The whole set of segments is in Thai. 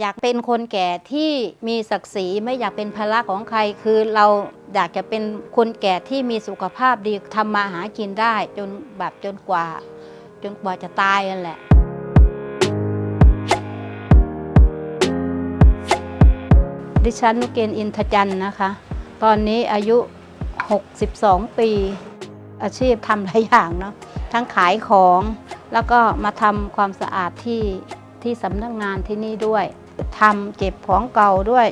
อยากเป็นคนแก่ที่มีศักดิ์ศรีไม่อยากเป็นภาระของใคร คือเราอยากจะเป็นคนแก่ที่มีสุขภาพดีทำมาหากินได้ จนแบบจนกว่า จนกว่าจะตายนั่นแหละดิฉันนุกเกณฑ์อินทจันทร์นะคะ ตอนนี้อายุ 62 ปี อาชีพทำหลายอย่างเนาะ ทั้งขายของ แล้วก็มาทำความสะอาดที่ ที่สำนักงานที่นี่ด้วยทำเก็บของเก่าด้วย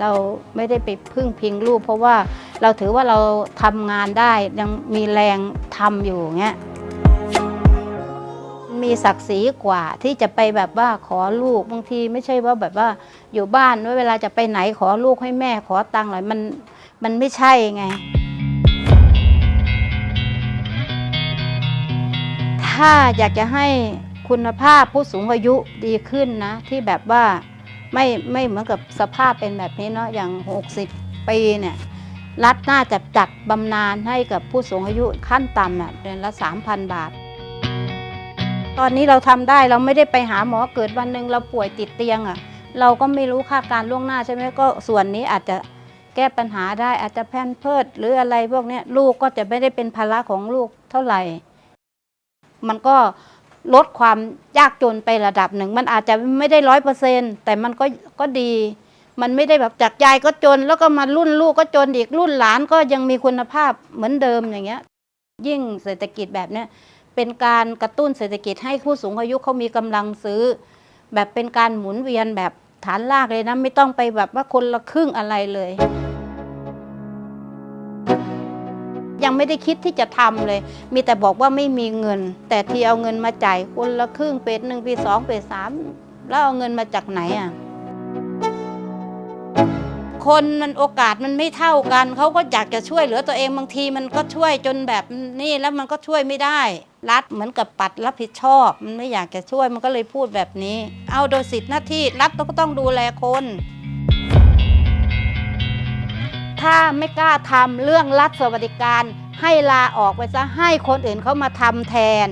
เราไม่ได้ไปพึ่งพิงลูกเพราะว่าเราถือว่าเราทำงานได้ยังมีแรงทำอยู่เงี้ยมีศักดิ์ศรีกว่าที่จะไปแบบว่าขอลูกบางทีไม่ใช่ว่าแบบว่าอยู่บ้านว่าเวลาจะไปไหนขอลูกให้แม่ขอตังค์อะไรมันมันไม่ใช่ไง ถ้าอยากจะให้ คุณภาพผู้สูงอายุดีขึ้นนะ ที่แบบว่าไม่ไม่เหมือนกับสภาพเป็นแบบนี้เนาะอย่าง 60 ปีเนี่ยรัฐน่าจะจัดบำนาญให้กับผู้สูงอายุขั้นต่ำน่ะเดือนละ 3,000 บาท ตอนนี้เราทำได้เราไม่ได้ไปหาหมอเกิดวันหนึ่งเราป่วยติดเตียงอะ่ะเราก็ไม่รู้ค่าการล่วงหน้าใช่ไหมก็ส่วนนี้อาจจะแก้ปัญหาได้อาจจะแพนเพิดหรืออะไรพวกนี้ลูกก็จะไม่ได้เป็นภาระของลูกเท่าไหร่ มันก็ ลดความยากจนไประดับหนึ่ง มันอาจจะไม่ได้ร้อยเปอร์เซ็นแต่มันก็ก็ดี มันไม่ได้แบบจากยายก็จน แล้วก็มารุ่นลูกก็จนอีกรุ่นหลานก็ยังมีคุณภาพเหมือนเดิมอย่างเงี้ย ยิ่งเศรษฐกิจแบบเนี้ยเป็นการกระตุ้นเศรษฐกิจให้ผู้สูงอายุเขามีกำลังซื้อ แบบเป็นการหมุนเวียนแบบฐานลากเลยนะ ไม่ต้องไปแบบว่าคนละครึ่งอะไรเลย ยังไม่ได้คิดที่จะทำเลย มีแต่บอกว่าไม่มีเงิน แต่ที่เอาเงินมาจ่ายคนละครึ่งเฟสหนึ่งเฟสสองเฟสสามแล้วเอาเงินมาจากไหนอะคนมันโอกาสมันไม่เท่ากัน เขาก็อยากจะช่วยเหลือตัวเองบางทีมันก็ช่วยจนแบบนี่แล้วมันก็ช่วยไม่ได้ รัฐเหมือนกับปัดรับผิดชอบ มันไม่อยากจะช่วยมันก็เลยพูดแบบนี้ เอาโดยสิทธิหน้าที่รัฐก็ต้องดูแลคน ถ้าไม่กล้าทำเรื่องรัฐสวัสดิการ ให้ลาออกไปซะให้คนอื่นเขามาทำแทน